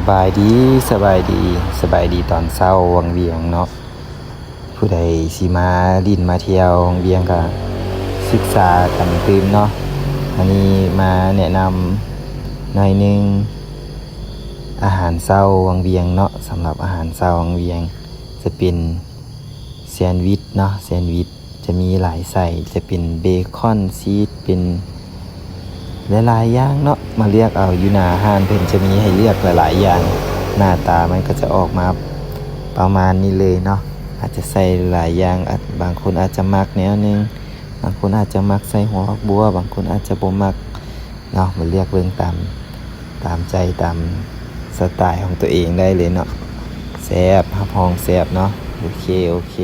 สบายดีสบายดีสบายดีตอนเช้าวังเวียงเนาะผู้ใดสิมาดินมาเที่ยววังเวียงก็ศึกษากันตื่นเนาะอันนี้มาแนะนำหน่อยหนึงอาหารเช้าวังเวียงเนาะสำหรับอาหารเช้าวังเวียง จะเป็นแซนด์วิชเนาะแซนด์วิชจะมีหลายใส่จะเป็นเบคอนชีสเป็น หลายๆอย่างเนาะมาเลือกเอาอยู่หนาห้านเพิ่นจะมีให้เลือกหลายๆอย่าง หน้าตามันก็จะออกมาประมาณนี้เลยเนาะอาจจะใส่หลายอย่างบางคนอาจจะมักแนวหนึงบางคนอาจจะมักใส่หัวฝักบัว บางคนอาจจะบ่มักเนาะมาเลือกเบิ่งตามตามใจตามสไตล์ของตัวเองได้เลยเนาะแซบฮับหองแซบเนาะโอเค โอเค